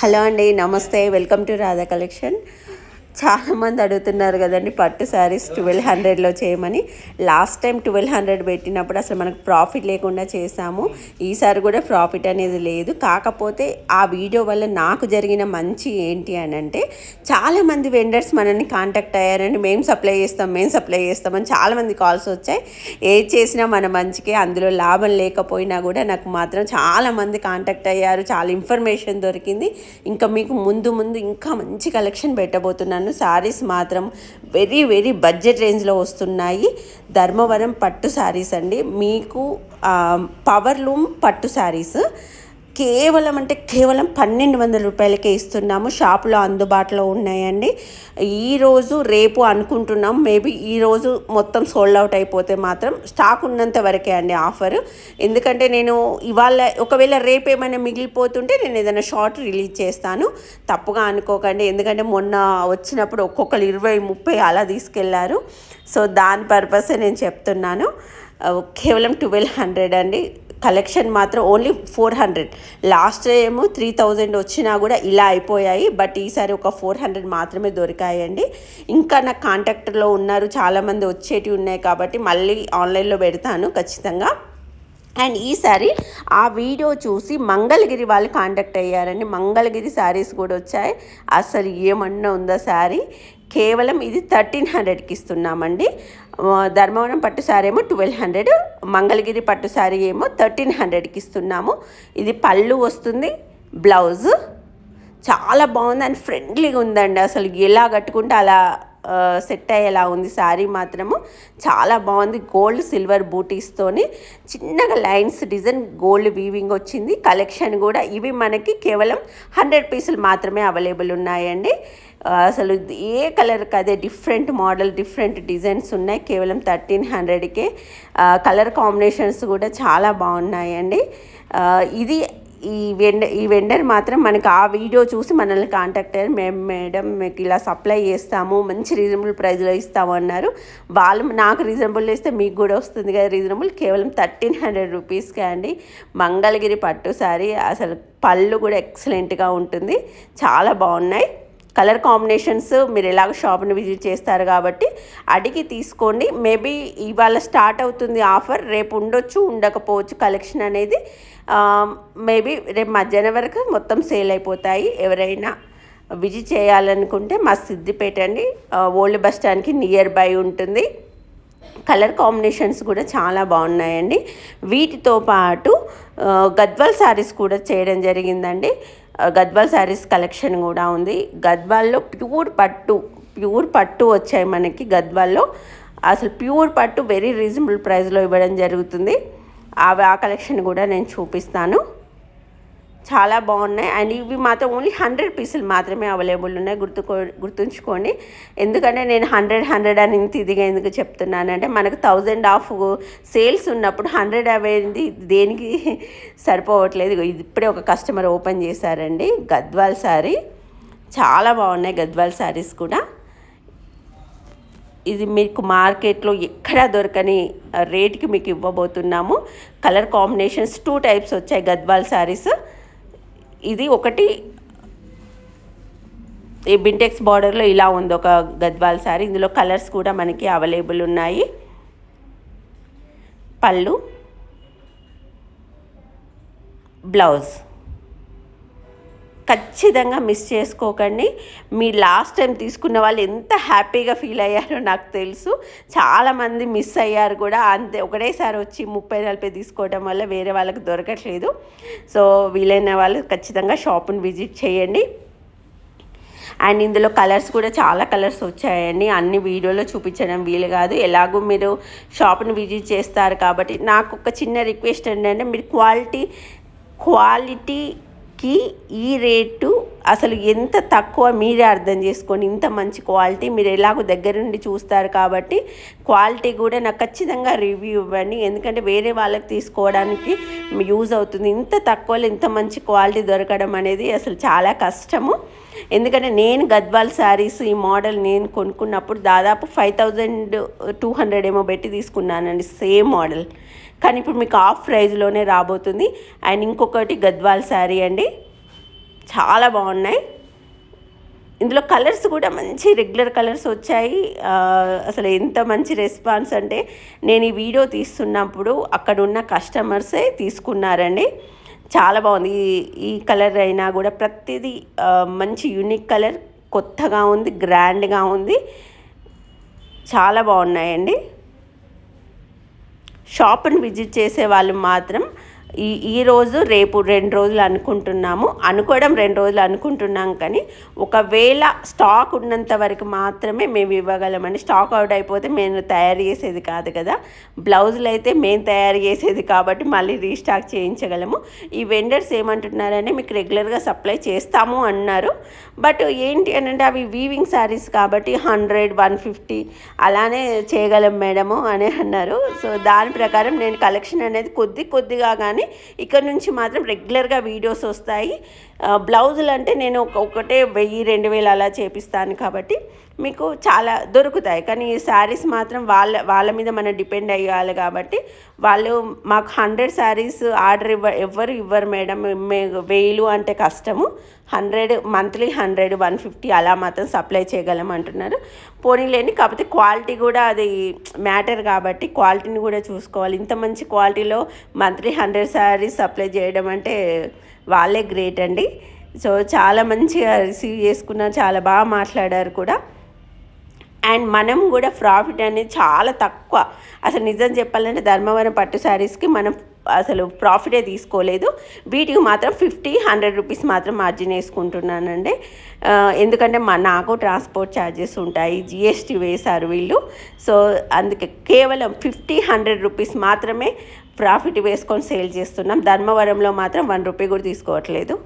Hello అండి నమస్తే. Welcome to Radha collection. చాలామంది అడుగుతున్నారు కదండి పట్టు శారీస్ ట్వెల్వ్ హండ్రెడ్లో చేయమని. లాస్ట్ టైం ట్వెల్వ్ హండ్రెడ్ పెట్టినప్పుడు అసలు మనకు ప్రాఫిట్ లేకుండా చేసాము ఈసారి కూడా ప్రాఫిట్ అనేది లేదు. కాకపోతే ఆ వీడియో వల్ల నాకు జరిగిన మంచి ఏంటి అని అంటే చాలామంది వెండర్స్ మనల్ని కాంటాక్ట్ అయ్యారండి. మేము సప్లై చేస్తాం మేము సప్లై చేస్తామని చాలామంది కాల్స్ వచ్చాయి. ఏది చేసినా మన మంచికే అందులో లాభం లేకపోయినా కూడా నాకు మాత్రం చాలామంది కాంటాక్ట్ అయ్యారు. చాలా ఇన్ఫర్మేషన్ దొరికింది. ఇంకా మీకు ముందు ముందు ఇంకా మంచి కలెక్షన్ పెట్టబోతున్నాను. శారీస్ మాత్రం వెరీ వెరీ బడ్జెట్ రేంజ్లో వస్తున్నాయి. ధర్మవరం పట్టు శారీస్ అండి. మీకు పవర్లూమ్ పట్టు శారీస్ కేవలం అంటే కేవలం పన్నెండు వందల రూపాయలకే ఇస్తున్నాము. షాపులో అందుబాటులో ఉన్నాయండి. ఈరోజు రేపు అనుకుంటున్నాం. మేబీ ఈరోజు మొత్తం సోల్డ్ అవుట్ అయిపోతే మాత్రం స్టాక్ ఉన్నంత వరకే అండి ఆఫర్. ఎందుకంటే నేను ఇవాళ ఒకవేళ రేపు ఏమైనా మిగిలిపోతుంటే నేను ఏదైనా షార్ట్ రిలీజ్ చేస్తాను. తప్పుగా అనుకోకండి. ఎందుకంటే మొన్న వచ్చినప్పుడు ఒక్కొక్కరు ఇరవై ముప్పై అలా తీసుకెళ్ళారు. సో దాని పర్పసే నేను చెప్తున్నాను. కేవలం ట్వెల్వ్ హండ్రెడ్ అండి. కలెక్షన్ మాత్రం ఓన్లీ ఫోర్ హండ్రెడ్. లాస్ట్ ఏమో త్రీ థౌజండ్ వచ్చినా కూడా ఇలా అయిపోయాయి బట్ ఈసారి ఒక ఫోర్ హండ్రెడ్ మాత్రమే దొరికాయండి. ఇంకా నాకు కాంటాక్ట్లో ఉన్నారు చాలామంది వచ్చేటివి ఉన్నాయి కాబట్టి మళ్ళీ ఆన్లైన్లో పెడతాను ఖచ్చితంగా. అండ్ ఈసారి ఆ వీడియో చూసి మంగళగిరి వాళ్ళు కాంటాక్ట్ అయ్యారండి. మంగళగిరి శారీస్ కూడా వచ్చాయి. అసలు ఏమన్నా ఉందా శారీ కేవలం ఇది థర్టీన్ హండ్రెడ్కి ఇస్తున్నామండి. ధర్మవరం పట్టు శారీ ఏమో ట్వెల్వ్ హండ్రెడ్ మంగళగిరి పట్టు శారీ ఏమో థర్టీన్ హండ్రెడ్కి ఇస్తున్నాము. ఇది పళ్ళు వస్తుంది బ్లౌజ్ చాలా బాగుంది అండ్ ఫ్రెండ్లీగా ఉందండి. అసలు ఎలా కట్టుకుంటే అలా సెట్ అయ్యేలా ఉంది శారీ మాత్రము. చాలా బాగుంది గోల్డ్ సిల్వర్ బూటీస్తోని చిన్నగా లైన్స్ డిజైన్ గోల్డ్ వీవింగ్ వచ్చింది. కలెక్షన్ కూడా ఇవి మనకి కేవలం హండ్రెడ్ పీసులు మాత్రమే అవైలబుల్ ఉన్నాయండి. అసలు ఏ కలర్కి అదే డిఫరెంట్ మోడల్ డిఫరెంట్ డిజైన్స్ ఉన్నాయి. కేవలం థర్టీన్ హండ్రెడ్కే. కలర్ కాంబినేషన్స్ కూడా చాలా బాగున్నాయండి. ఇది ఈ వెండర్ ఈ వెండర్ మాత్రం మనకి ఆ వీడియో చూసి మనల్ని కాంటాక్ట్ అయ్యారు. మేము మేడం మీకు ఇలా సప్లై చేస్తాము మంచి రీజనబుల్ ప్రైస్లో ఇస్తాము అన్నారు. వాళ్ళు నాకు రీజనబుల్ ఇస్తే మీకు కూడా వస్తుంది కదా రీజనబుల్ కేవలం థర్టీన్ హండ్రెడ్ రూపీస్కే అండి. మంగళగిరి పట్టు సారీ. అసలు పళ్ళు కూడా ఎక్సలెంట్గా ఉంటుంది. చాలా బాగున్నాయి. కలర్ కాంబినేషన్స్ మీరు ఎలాగ షాప్ని విజిట్ చేస్తారు కాబట్టి అడిగి తీసుకోండి. మేబీ ఇవాళ స్టార్ట్ అవుతుంది ఆఫర్ రేపు ఉండొచ్చు ఉండకపోవచ్చు కలెక్షన్ అనేది. మేబీ రేపు మధ్యాహ్నం వరకు మొత్తం సేల్ అయిపోతాయి. ఎవరైనా విజిట్ చేయాలనుకుంటే మా సిద్దిపేట అండి ఓల్డ్ బస్ స్టాండ్కి నియర్ బై ఉంటుంది. కలర్ కాంబినేషన్స్ కూడా చాలా బాగున్నాయండి. వీటితో పాటు గద్వాల్ శారీస్ కూడా చేయడం జరిగిందండి. గద్వాల్ శారీస్ కలెక్షన్ కూడా ఉంది. గద్వాల్లో ప్యూర్ పట్టు ప్యూర్ పట్టు వచ్చాయి మనకి గద్వాల్లో. అసలు ప్యూర్ పట్టు వెరీ రీజనబుల్ ప్రైస్లో ఇవ్వడం జరుగుతుంది. అవి ఆ కలెక్షన్ కూడా నేను చూపిస్తాను. చాలా బాగున్నాయి. అండ్ ఇవి మాత్రం ఓన్లీ హండ్రెడ్ పీసులు మాత్రమే అవైలబుల్ ఉన్నాయి. గుర్తుకో గుర్తుంచుకోండి. ఎందుకంటే నేను హండ్రెడ్ హండ్రెడ్ అని ఇంత ఇదిగా ఎందుకు చెప్తున్నానంటే మనకు థౌజండ్ ఆఫ్ సేల్స్ ఉన్నప్పుడు హండ్రెడ్ అవేది దేనికి సరిపోవట్లేదు. ఇది ఇప్పుడే ఒక కస్టమర్ ఓపెన్ చేశారండి. గద్వాల్ శారీ చాలా బాగున్నాయి గద్వాల్ శారీస్ కూడా. ఇది మీకు మార్కెట్లో ఎక్కడా దొరకని రేట్కి మీకు ఇవ్వబోతున్నాము. కలర్ కాంబినేషన్స్ టూ టైప్స్ వచ్చాయి గద్వాల్ శారీస్ ఇది ఒకటి. ఈ బింటెక్స్ బార్డర్లో ఇలా ఉంది ఒక గద్వాల్ శారీ ఇందులో కలర్స్ కూడా మనకి అవైలబుల్ ఉన్నాయి. పళ్ళు. బ్లౌజ్ ఖచ్చితంగా మిస్ చేసుకోకండి. మీ లాస్ట్ టైం తీసుకున్న వాళ్ళు ఎంత హ్యాపీగా ఫీల్ అయ్యారో నాకు తెలుసు. చాలామంది మిస్ అయ్యారు కూడా. అంతే ఒకటేసారి వచ్చి ముప్పై నలభై తీసుకోవడం వల్ల వేరే వాళ్ళకి దొరకట్లేదు. సో వీలైన వాళ్ళు ఖచ్చితంగా షాప్ని విజిట్ చేయండి. అండ్ ఇందులో కలర్స్ కూడా చాలా కలర్స్ వచ్చాయండి. అన్ని వీడియోలో చూపించడం వీలు కాదు. ఎలాగో మీరు షాప్ని విజిట్ చేస్తారు కాబట్టి నాకు ఒక చిన్న రిక్వెస్ట్ ఏంటంటే మీరు క్వాలిటీ క్వాలిటీ కి ఈ రేటు అసలు ఎంత తక్కువ మీరే అర్థం చేసుకోండి ఇంత మంచి క్వాలిటీ మీరు ఎలాగో దగ్గర నుండి చూస్తారు కాబట్టి క్వాలిటీ కూడా నాకు ఖచ్చితంగా రివ్యూ ఇవ్వండి. ఎందుకంటే వేరే వాళ్ళకి తీసుకోవడానికి యూజ్ అవుతుంది. ఇంత తక్కువలో ఇంత మంచి క్వాలిటీ దొరకడం అనేది అసలు చాలా కష్టము. ఎందుకంటే నేను గద్వాల్ శారీస్ ఈ మోడల్ నేను కొనుక్కున్నప్పుడు దాదాపు ఫైవ్ థౌజండ్ టూ హండ్రెడ్ ఏమో పెట్టి తీసుకున్నానండి సేమ్ మోడల్ కానీ ఇప్పుడు మీకు ఆఫ్ ప్రైజ్లోనే రాబోతుంది. అండ్ ఇంకొకటి గద్వాల్ శారీ అండి. చాలా బాగున్నాయి. ఇందులో కలర్స్ కూడా మంచి రెగ్యులర్ కలర్స్ వచ్చాయి. అసలు ఎంత మంచి రెస్పాన్స్ అంటే నేను ఈ వీడియో తీస్తున్నప్పుడు అక్కడ ఉన్న కస్టమర్సే తీసుకున్నారండి. చాలా బాగుంది. ఈ కలర్ అయినా కూడా ప్రతిదీ మంచి యూనిక్ కలర్ కొత్తగా ఉంది గ్రాండ్గా ఉంది. చాలా బాగున్నాయండి. షాప్ని విజిట్ చేసే వాళ్ళు మాత్రం ఈ ఈ రోజు రేపు రెండు రోజులు అనుకుంటున్నాము. అనుకోవడం రెండు రోజులు అనుకుంటున్నాం కానీ ఒకవేళ స్టాక్ ఉన్నంత వరకు మాత్రమే మేము ఇవ్వగలమండి. స్టాక్ అవుట్ అయిపోతే మేము తయారు చేసేది కాదు కదా. బ్లౌజులు అయితే మేము తయారు చేసేది కాబట్టి మళ్ళీ రీస్టాక్ చేయించగలము. ఈ వెండర్స్ ఏమంటున్నారంటే మీకు రెగ్యులర్గా సప్లై చేస్తాము అన్నారు. బట్ ఏంటి అని అంటే అవి వీవింగ్ శారీస్ కాబట్టి హండ్రెడ్ వన్ ఫిఫ్టీ అలానే చేయగలం మేడము అని అన్నారు. సో దాని ప్రకారం నేను కలెక్షన్ అనేది కొద్ది కొద్దిగా కానీ ఇక్కడ నుంచి మాత్రం రెగ్యులర్గా వీడియోస్ వస్తాయి. బ్లౌజులు అంటే నేను ఒక- ఒకటే వెయ్యి రెండు వేలు అలా చేపిస్తాను కాబట్టి మీకు చాలా దొరుకుతాయి. కానీ ఈ శారీస్ మాత్రం వాళ్ళ వాళ్ళ మీద మనం డిపెండ్ అయ్యాలి కాబట్టి వాళ్ళు మాకు హండ్రెడ్ శారీస్ ఆర్డర్ ఇవ్వ ఎవ్వరు ఇవ్వరు మేడం. వేలు అంటే కష్టము. Hundred monthly hundred one fifty అలా మాత్రం సప్లై చేయగలం అంటున్నారు. పోనీలేని కాకపోతే క్వాలిటీ కూడా అది మ్యాటర్ కాబట్టి క్వాలిటీని కూడా చూసుకోవాలి. ఇంత మంచి క్వాలిటీలో మంత్లీ హండ్రెడ్ శారీస్ సప్లై చేయడం అంటే వాళ్ళే గ్రేట్ అండి. సో చాలా మంచిగా రిసీవ్ చేసుకున్నారు. చాలా బాగా మాట్లాడారు కూడా. అండ్ మనం కూడా ప్రాఫిట్ అనేది చాలా తక్కువ. అసలు నిజం చెప్పాలంటే ధర్మవరం పట్టు శారీస్కి మనం అసలు ప్రాఫిటే తీసుకోలేదు. వీటికి మాత్రం ఫిఫ్టీ హండ్రెడ్ రూపీస్ మాత్రం మార్జిన్ వేసుకుంటున్నానండి. ఎందుకంటే మా నాకు ట్రాన్స్పోర్ట్ ఛార్జెస్ ఉంటాయి జిఎస్టీ వేశారు వీళ్ళు. సో అందుకే కేవలం ఫిఫ్టీ హండ్రెడ్ రూపీస్ మాత్రమే ప్రాఫిట్ వేసుకొని సేల్ చేస్తున్నాం. ధర్మవరంలో మాత్రం వన్ రూపీ కూడా తీసుకోవట్లేదు.